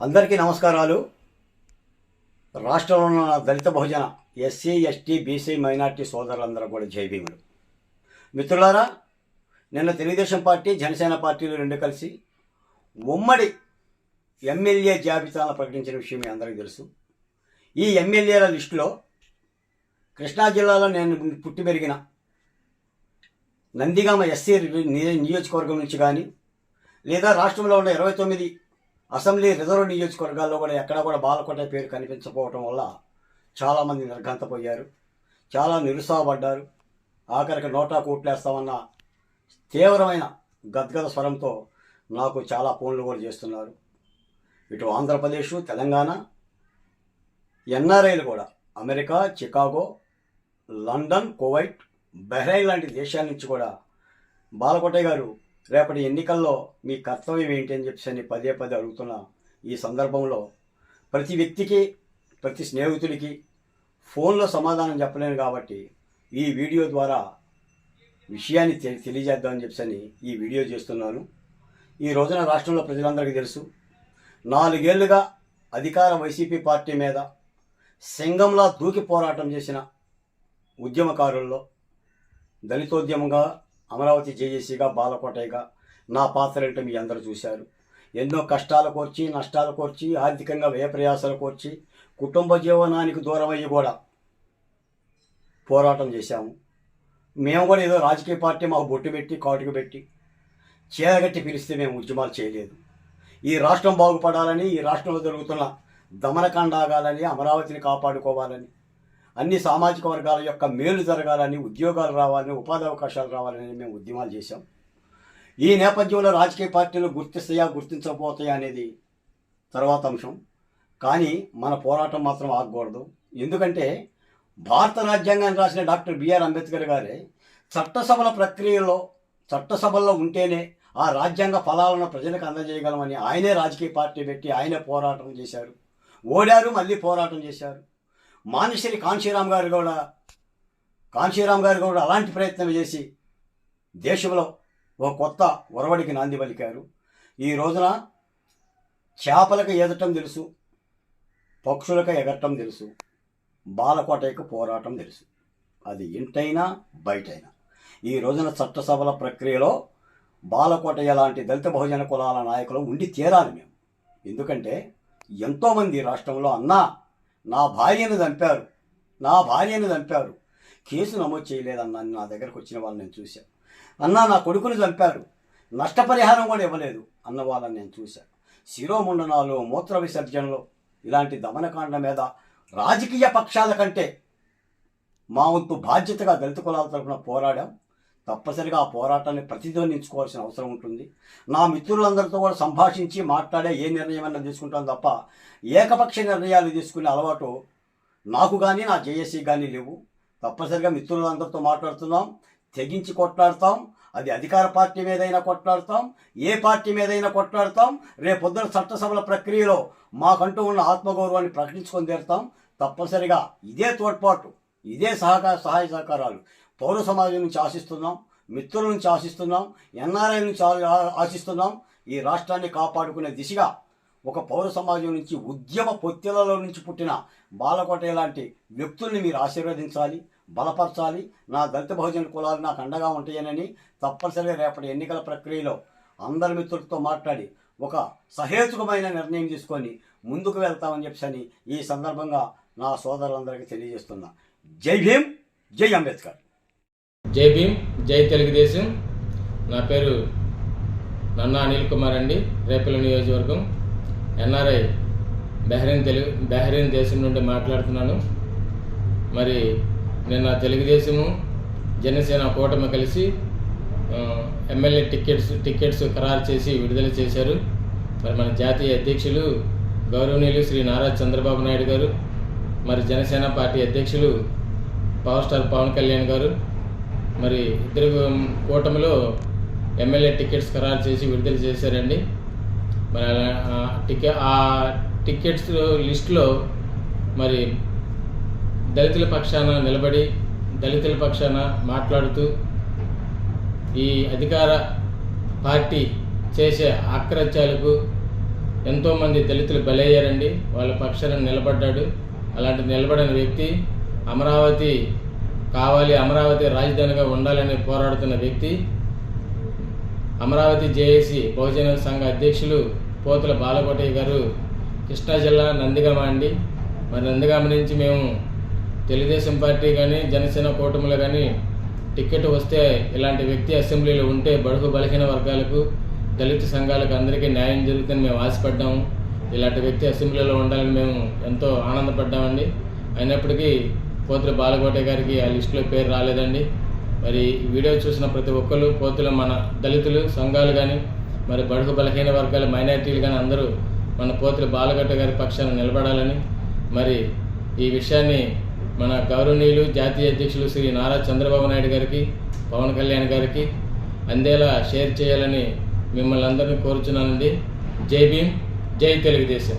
అందరికీ నమస్కారాలు. రాష్ట్రంలో ఉన్న దళిత బహుజన ఎస్సీ ఎస్టీ బీసీ మైనార్టీ సోదరులందరూ కూడా జై మిత్రులారా నిన్న తెలుగుదేశం పార్టీ జనసేన పార్టీలు రెండు కలిసి ఉమ్మడి ఎమ్మెల్యే జాబితాను ప్రకటించిన విషయం మీ అందరికీ తెలుసు. ఈ ఎమ్మెల్యేల లిస్టులో కృష్ణా జిల్లాలో నేను పుట్టి పెరిగిన నందిగామ ఎస్సీ నియోజకవర్గం నుంచి కానీ లేదా రాష్ట్రంలో ఉన్న ఇరవై తొమ్మిది అసెంబ్లీ రిజర్వ్ నియోజకవర్గాల్లో కూడా ఎక్కడా కూడా బాలకోట పేరు కనిపించకపోవటం వల్ల చాలామంది నిర్ఘంతపోయారు. చాలా నిరుత్సాహపడ్డారు. ఆఖరికి నోటా కూట్లేస్తామన్న తీవ్రమైన గద్గద స్వరంతో నాకు చాలా ఫోన్లు కూడా చేస్తున్నారు. ఇటు ఆంధ్రప్రదేశ్ తెలంగాణ ఎన్ఆర్ఐలు కూడా. America Chicago London Kuwait Bahrain లాంటి దేశాల నుంచి కూడా బాలకోటయ్య గారు రేపటి ఎన్నికల్లో మీ కర్తవ్యం ఏంటి అని చెప్పి పదే పదే అడుగుతున్న ఈ సందర్భంలో ప్రతి వ్యక్తికి ప్రతి స్నేహితుడికి ఫోన్లో సమాధానం చెప్పలేను కాబట్టి ఈ వీడియో ద్వారా విషయాన్ని తె- తెలియజేద్దామని చెప్పని ఈ వీడియో చేస్తున్నాను. ఈ రోజున రాష్ట్రంలో ప్రజలందరికీ తెలుసు నాలుగేళ్ళుగా అధికార వైసీపీ పార్టీ మీద సింగంలా దూకి పోరాటం చేసిన ఉద్యమకారుల్లో దళితోద్యమంగా అమరావతి జేజేసీగా బాలకోటయ్యగా నా పాత్ర ఏంటో మీ అందరూ చూశారు. ఎన్నో కష్టాలు కోర్చి నష్టాలు కోర్చి ఆర్థికంగా వ్యయప్రయాసాలు కోర్చి కుటుంబ జీవనానికి దూరం అయ్యి కూడా పోరాటం చేశాము. మేము కూడా ఏదో రాజకీయ పార్టీ మాకు బొట్టు పెట్టి కాటుకు పెట్టి చేరగట్టి పిలిస్తే మేము ఉద్యమాలు చేయలేదు. ఈ రాష్ట్రం బాగుపడాలని ఈ రాష్ట్రంలో జరుగుతున్న దమనకాండ ఆగాలని అమరావతిని కాపాడుకోవాలని అన్ని సామాజిక వర్గాల యొక్క మేలు జరగాలని ఉద్యోగాలు రావాలని ఉపాధి అవకాశాలు రావాలని మేము ఉద్యమాలు చేశాం. ఈ నేపథ్యంలో రాజకీయ పార్టీలు గుర్తిస్తాయా గుర్తించకపోతాయా అనేది తర్వాత అంశం. కానీ మన పోరాటం మాత్రం ఆగకూడదు. ఎందుకంటే భారత రాజ్యాంగాన్ని రాసిన డాక్టర్ బిఆర్ అంబేద్కర్ గారే చట్టసభల ప్రక్రియలో చట్టసభల్లో ఉంటేనే ఆ రాజ్యాంగ ఫలాలను ప్రజలకు అందజేయగలమని ఆయనే రాజకీయ పార్టీ పెట్టి ఆయనే పోరాటం చేశారు. ఓడారు మళ్ళీ పోరాటం చేశారు. మానిశ్రీ కాంశీరామ్ గారు కూడా కాంశీరామ్ గారు కూడా అలాంటి ప్రయత్నం చేసి దేశంలో ఒక కొత్త ఒరవడికి నాంది పలికారు. ఈ రోజున చేపలకు ఎదటం తెలుసు పక్షులకు ఎగరటం తెలుసు బాలకోటయ్యకు పోరాటం తెలుసు. అది ఇంటైనా బయటైనా. ఈ రోజున చట్టసభల ప్రక్రియలో బాలకోటయ్య లాంటి దళిత బహుజన కులాల నాయకులు ఉండి తీరాలి మేము. ఎందుకంటే ఎంతోమంది రాష్ట్రంలో అన్నా నా భార్యను చంపారు. నా భార్యను చంపారు. కేసు నమోదు చేయలేదన్నా నా దగ్గరకు వచ్చిన వాళ్ళని నేను చూశాను అన్నా నా కొడుకుని చంపారు. నష్టపరిహారం కూడా ఇవ్వలేదు అన్న వాళ్ళని నేను చూశాను శిరోముండనాలు మూత్ర విసర్జనలో ఇలాంటి దమనకాండ మీద రాజకీయ పక్షాల కంటే మా వంతు బాధ్యతగా దళిత కులాల తరపున పోరాడాం. తప్పనిసరిగా ఆ పోరాటాన్ని ప్రతిధ్వనించుకోవాల్సిన అవసరం ఉంటుంది. నా మిత్రులందరితో కూడా సంభాషించి మాట్లాడే ఏ నిర్ణయమైనా తీసుకుంటాం తప్ప ఏకపక్ష నిర్ణయాలు తీసుకునే అలవాటు నాకు కానీ నా జేఏసీ కానీ లేవు. తప్పనిసరిగా మిత్రులందరితో మాట్లాడుతున్నాం తెగించి కొట్లాడతాం అది అధికార పార్టీ మీదైనా కొట్లాడతాం ఏ పార్టీ మీదైనా కొట్లాడతాం రేపొద్దున చట్టసభల ప్రక్రియలో మాకంటూ ఉన్న ఆత్మగౌరవాన్ని ప్రకటించుకొని తీరుతాం. తప్పనిసరిగా ఇదే తోడ్పాటు ఇదే సహకార సహాయ సహకారాలు. పౌర సమాజం నుంచి ఆశిస్తున్నాం మిత్రుల నుంచి ఆశిస్తున్నాం ఎన్ఆర్ఐ నుంచి ఆశిస్తున్నాం. ఈ రాష్ట్రాన్ని కాపాడుకునే దిశగా ఒక పౌర సమాజం నుంచి ఉద్యమ పొత్తిలలో నుంచి పుట్టిన బాలకోట లాంటి వ్యక్తుల్ని మీరు ఆశీర్వదించాలి బలపరచాలి. నా దళిత బహుజన కులాలు నాకు అండగా ఉంటాయనని తప్పనిసరిగా రేపటి ఎన్నికల ప్రక్రియలో అందరి మిత్రులతో మాట్లాడి ఒక సహేతుకమైన నిర్ణయం తీసుకొని ముందుకు వెళ్తామని చెప్పని ఈ సందర్భంగా నా సోదరులందరికీ తెలియజేస్తున్నా. జై భీమ్ జై అంబేద్కర్. జై భీమ్ జై తెలుగుదేశం. నా పేరు నన్నా అనిల్ కుమార్ అండి. రేపల్లి నియోజకవర్గం ఎన్ఆర్ఐ బెహ్రెయిన్ తెలుగు బెహ్రెయిన్ దేశం నుండి మాట్లాడుతున్నాను. మరి నిన్న తెలుగుదేశము జనసేన కూటమి కలిసి ఎమ్మెల్యే టికెట్స్ టికెట్స్ ఖరారు చేసి విడుదల చేశారు. మరి మన జాతీయ అధ్యక్షులు గౌరవనీయులు శ్రీ నారా చంద్రబాబు నాయుడు గారు మరి జనసేన పార్టీ అధ్యక్షులు పవర్ స్టార్ పవన్ కళ్యాణ్ గారు మరి ఇద్దరు కూటమిలో ఎమ్మెల్యే టికెట్స్ ఖరారు చేసి విడుదల చేశారండి. మరి ఆ టికె ఆ టికెట్స్ లిస్టులో మరి దళితుల పక్షాన నిలబడి దళితుల పక్షాన మాట్లాడుతూ ఈ అధికార పార్టీ చేసే ఆక్రత్యాలకు ఎంతోమంది దళితులు బలయ్యారండి. వాళ్ళ పక్షాన నిలబడ్డాడు. అలాంటి నిలబడిన వ్యక్తి అమరావతి కావాలి అమరావతి రాజధానిగా ఉండాలని పోరాడుతున్న వ్యక్తి అమరావతి జేఏసీ బహుజన సంఘ అధ్యక్షులు పోతుల బాలకోటయ్య గారు కృష్ణా జిల్లా నందిగామ అండి. మరి నందిగామ నుంచి మేము తెలుగుదేశం పార్టీ కానీ జనసేన కూటమిలో కానీ టికెట్ వస్తే ఇలాంటి వ్యక్తి అసెంబ్లీలో ఉంటే బడుగు బలహీన వర్గాలకు దళిత సంఘాలకు అందరికీ న్యాయం జరుగుతుందని మేము ఆశపడ్డాము. ఇలాంటి వ్యక్తి అసెంబ్లీలో ఉండాలని మేము ఎంతో ఆనందపడ్డామండి. అయినప్పటికీ పోతుల బాలకోట గారికి ఆ లిస్టులో పేరు రాలేదండి. మరి వీడియో చూసిన ప్రతి ఒక్కరు పోతుల మన దళితులు సంఘాలు కానీ మరి బడుగు బలహీన వర్గాల మైనారిటీలు కానీ అందరూ మన పోతుల బాలగట్ట గారి పక్షాన నిలబడాలని మరి ఈ విషయాన్ని మన గౌరవనీయులు జాతీయ అధ్యక్షులు శ్రీ నారా చంద్రబాబు నాయుడు గారికి పవన్ కళ్యాణ్ గారికి అందేలా షేర్ చేయాలని మిమ్మల్ని అందరినీ కోరుచున్నానండి. జై భీమ్ జై తెలుగుదేశం.